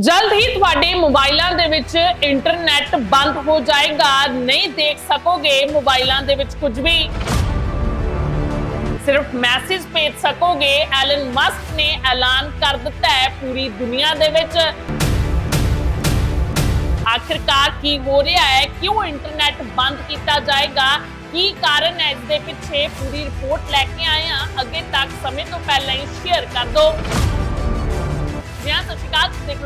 ਜਲਦ ਹੀ ਤੁਹਾਡੇ ਮੋਬਾਈਲਾਂ ਦੇ ਵਿੱਚ ਇੰਟਰਨੈਟ ਬੰਦ ਹੋ ਜਾਏਗਾ। ਨਹੀਂ ਦੇਖ ਸਕੋਗੇ ਮੋਬਾਈਲਾਂ ਦੇ ਵਿੱਚ ਕੁਝ ਵੀ। ਸਿਰਫ ਮੈਸੇਜ ਭੇਜ ਸਕੋਗੇ। ਐਲਨ ਮਸਕ ਨੇ ਐਲਾਨ ਕਰ ਦਿੱਤਾ ਹੈ ਪੂਰੀ ਦੁਨੀਆ ਦੇ ਵਿੱਚ। ਆਖਿਰਕਾਰ ਕੀ ਹੋ ਰਿਹਾ ਹੈ? ਕਿਉਂ ਇੰਟਰਨੈਟ ਬੰਦ ਕੀਤਾ ਜਾਏਗਾ? ਕੀ ਕਾਰਨ ਹੈ? ਇਸ ਦੇ ਪਿੱਛੇ ਪੂਰੀ ਰਿਪੋਰਟ ਲੈ ਕੇ ਆਏ ਹਾਂ। ਅੱਗੇ ਤੱਕ ਸਮੇਂ ਤੋਂ ਪਹਿਲਾਂ ਹੀ ਸ਼ੇਅਰ ਕਰ ਦਿਓ। ਹਾਂ, ਸਤਿ ਸ਼੍ਰੀ ਅਕਾਲ ਤੁਸੀਂ ਦੇਖ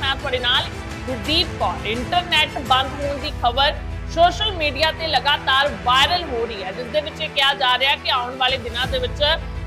ਮੈਂ ਤੁਹਾਡੇ ਨਾਲ ਗੁਰਦੀਪ ਕੌਰ। ਇੰਟਰਨੈਟ ਬੰਦ ਹੋਣ ਦੀ ਖਬਰ ਸੋਸ਼ਲ ਮੀਡੀਆ ਤੇ ਲਗਾਤਾਰ ਵਾਇਰਲ ਹੋ ਰਹੀ ਹੈ ਜਿਸ ਦੇ ਵਿੱਚ ਇਹ ਕਿਹਾ ਜਾ ਰਿਹਾ ਕਿ ਆਉਣ ਵਾਲੇ ਦਿਨਾਂ ਦੇ ਵਿੱਚ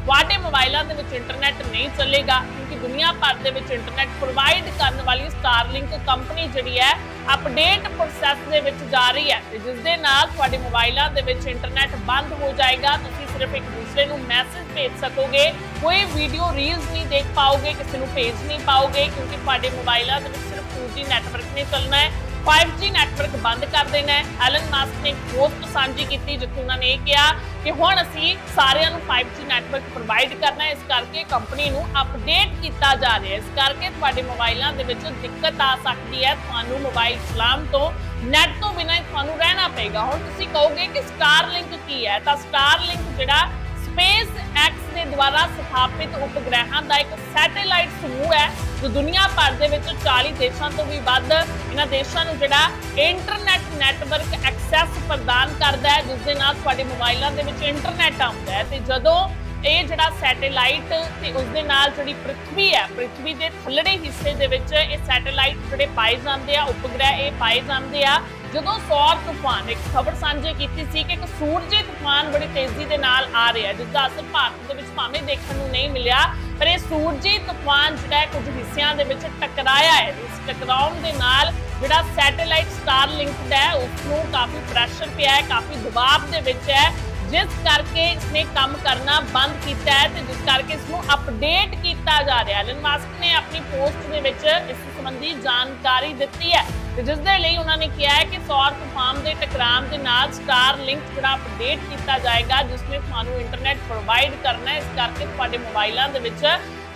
ਤੁਹਾਡੇ ਮੋਬਾਈਲਾਂ ਦੇ ਵਿੱਚ ਇੰਟਰਨੈਟ ਨਹੀਂ ਚੱਲੇਗਾ ਕਿਉਂਕਿ ਦੁਨੀਆ ਭਰ ਦੇ ਵਿੱਚ ਇੰਟਰਨੈਟ ਪ੍ਰੋਵਾਈਡ ਕਰਨ ਵਾਲੀ ਸਟਾਰਲਿੰਕ ਕੰਪਨੀ ਜਿਹੜੀ ਹੈ ਅਪਡੇਟ ਪ੍ਰੋਸੈਸ ਦੇ ਵਿੱਚ ਜਾ ਰਹੀ ਹੈ। ਤੇ ਜਿਸ ਦੇ ਨਾਲ ਤੁਹਾਡੇ ਮੋਬਾਈਲਾਂ ਦੇ ਵਿੱਚ ਇੰਟਰਨੈਟ ਬੰਦ ਹੋ ਜਾਏਗਾ ਤੁਸੀਂ ਸਿਰਫ ਇੱਕ ਦੂਸਰੇ ਨੂੰ ਮੈਸੇਜ ਭੇਜ ਸਕੋਗੇ? ਕੋਈ ਵੀਡੀਓ ਰੀਲਸ ਨਹੀਂ ਦੇਖ ਪਾਓਗੇ, ਕਿਸੇ ਨੂੰ ਭੇਜ ਨਹੀਂ ਪਾਓਗੇ, ਕਿਉਂਕਿ ਤੁਹਾਡੇ ਮੋਬਾਈਲਾਂ ਦੇ ਵਿੱਚ ਸਿਰਫ 2G ਨੈਟਵਰਕ ਨੇ ਚੱਲਣਾ ਹੈ। 5G ਨੈਟਵਰਕ ਬੰਦ ਕਰ ਦੇਣਾ ਹੈ। ਐਲਨ ਮਾਸਕ ਨੇ ਇੱਕ ਪੋਸਟ ਸਾਂਝੀ ਕੀਤੀ, ਜਿੱਥੇ ਉਹਨਾਂ ਨੇ ਇਹ ਕਿਹਾ ਕਿ ਹੁਣ ਅਸੀਂ ਸਾਰਿਆਂ ਨੂੰ 5G ਨੈਟਵਰਕ ਪ੍ਰੋਵਾਈਡ ਕਰਨਾ ਹੈ। ਇਸ ਕਰਕੇ ਕੰਪਨੀ ਨੂੰ ਅਪਡੇਟ ਕੀਤਾ ਜਾ ਰਿਹਾ ਹੈ। ਇਸ ਕਰਕੇ ਤੁਹਾਡੇ ਮੋਬਾਈਲਾਂ ਦੇ ਵਿੱਚ ਦਿੱਕਤ ਆ ਸਕਦੀ ਹੈ। ਤੁਹਾਨੂੰ ਮੋਬਾਈਲ ਚਲਾਉਣ ਤੋਂ ਨੈਟ ਤੋਂ ਬਿਨਾਂ ਤੁਹਾਨੂੰ ਰਹਿਣਾ ਪਏਗਾ। ਹੁਣ ਤੁਸੀਂ ਕਹੋਗੇ ਕਿ ਸਟਾਰਲਿੰਕ ਕੀ ਹੈ? ਤਾਂ ਸਟਾਰਲਿੰਕ ਜਿਹੜਾ ਸਪੇਸ ਐਕਸ ਦੇ ਦੁਆਰਾ ਸਥਾਪਿਤ ਉਪਗ੍ਰਹਿਾਂ ਦਾ ਇੱਕ ਸੈਟੇਲਾਈਟ ਸਮੂਹ ਹੈ, ਜੋ ਦੁਨੀਆ ਭਰ ਦੇ ਵਿੱਚ 40 ਦੇਸ਼ਾਂ ਤੋਂ ਵੀ ਵੱਧ ਇਹਨਾਂ ਦੇਸ਼ਾਂ ਨੂੰ ਜਿਹੜਾ ਇੰਟਰਨੈਟ ਨੈਟਵਰਕ ਐਕਸੈਸ ਪ੍ਰਦਾਨ ਕਰਦਾ ਹੈ, ਜਿਸ ਦੇ ਨਾਲ ਤੁਹਾਡੇ ਮੋਬਾਈਲਾਂ ਦੇ ਵਿੱਚ ਇੰਟਰਨੈਟ ਆਉਂਦਾ ਹੈ। ਤੇ ਜਦੋਂ ਇਹ ਜਿਹੜਾ ਸੈਟੇਲਾਈਟ ਤੇ ਉਸ ਦੇ ਨਾਲ ਜਿਹੜੀ ਪ੍ਰithvi ਹੈ ਪ੍ਰithvi ਦੇ ਥੱਲੜੇ ਹਿੱਸੇ ਦੇ ਵਿੱਚ ਇਹ ਸੈਟੇਲਾਈਟ ਜਿਹੜੇ ਪਾਏ ਜਾਂਦੇ ਆ, ਉਪਗ੍ਰਹਿ ਇਹ ਪਾਏ ਜਾਂਦੇ ਆ ਜਦੋਂ ਸੌਰ ਤੂਫਾਨ, ਇੱਕ ਖਬਰ ਸਾਂਝੀ ਕੀਤੀ ਸੀ ਕਿ ਇੱਕ ਸੂਰਜੀ ਤੂਫਾਨ ਬੜੀ ਤੇਜ਼ੀ ਦੇ ਨਾਲ ਆ ਰਿਹਾ ਜਿਸ ਦਾ ਅਸਰ ਭਾਰਤ ਦੇ ਵਿੱਚ ਭਾਵੇਂ ਦੇਖਣ ਨੂੰ ਨਹੀਂ ਮਿਲਿਆ, ਪਰ ਇਹ ਸੂਰਜੀ ਤੂਫਾਨ ਜਿਹੜਾ ਕੁਝ ਹਿੱਸਿਆਂ ਦੇ ਵਿੱਚ ਟਕਰਾਇਆ ਹੈ। ਇਸ ਟਕਰਾਉਣ ਦੇ ਨਾਲ ਜਿਹੜਾ ਸੈਟੇਲਾਈਟ ਸਟਾਰ ਲਿੰਕਡ ਹੈ ਉਸ ਨੂੰ ਕਾਫੀ ਪ੍ਰੈਸ਼ਰ ਪਿਆ ਹੈ, ਕਾਫੀ ਦਬਾਅ ਦੇ ਵਿੱਚ ਹੈ। ਜਿਸ ਕਰਕੇ ਇਸਨੇ ਕੰਮ ਕਰਨਾ ਬੰਦ ਕੀਤਾ ਹੈ ਤੇ ਜਿਸ ਕਰਕੇ ਇਸ ਨੂੰ ਅਪਡੇਟ ਕੀਤਾ ਜਾ ਰਿਹਾ ਹੈ। ਐਲਨ ਮਾਸਕ ਨੇ ਆਪਣੀ ਪੋਸਟ ਦੇ ਵਿੱਚ ਇਸ ਸੰਬੰਧੀ ਜਾਣਕਾਰੀ ਦਿੱਤੀ ਹੈ। ਤੇ ਜਿਸ ਦੇ ਲਈ ਉਹਨਾਂ ਨੇ ਕਿਹਾ ਹੈ ਕਿ ਸੌਰ ਤੂਫਾਨ ਦੇ ਟਕਰਾਮ ਦੇ ਨਾਲ ਸਟਾਰ ਲਿੰਕ ਜਿਹੜਾ ਅਪਡੇਟ ਕੀਤਾ ਜਾਏਗਾ, ਜਿਸ ਵਿੱਚ ਤੁਹਾਨੂੰ ਇੰਟਰਨੈਟ ਪ੍ਰੋਵਾਈਡ ਕਰਨਾ ਹੈ, ਇਸ ਕਰਕੇ ਤੁਹਾਡੇ ਮੋਬਾਈਲਾਂ ਦੇ ਵਿੱਚ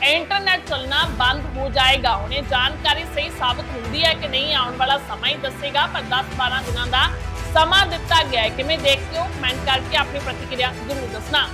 ਇੰਟਰਨੈਟ ਚੱਲਣਾ ਬੰਦ ਹੋ ਜਾਏਗਾ। ਹੁਣ ਇਹ ਜਾਣਕਾਰੀ ਸਹੀ ਸਾਬਤ ਹੁੰਦੀ ਹੈ ਕਿ ਨਹੀਂ, ਆਉਣ ਵਾਲਾ ਸਮਾਂ ਹੀ ਦੱਸੇਗਾ, ਪਰ 10-12 ਦਿਨਾਂ ਦਾ ਸਮਾਂ ਦਿੱਤਾ ਗਿਆ ਹੈ। ਕਿਵੇਂ ਦੇਖਦੇ ਹੋ? ਕਮੈਂਟ ਕਰਕੇ ਆਪਣੀ ਪ੍ਰਤੀਕਿਰਿਆ ਜ਼ਰੂਰ ਦੱਸਣਾ।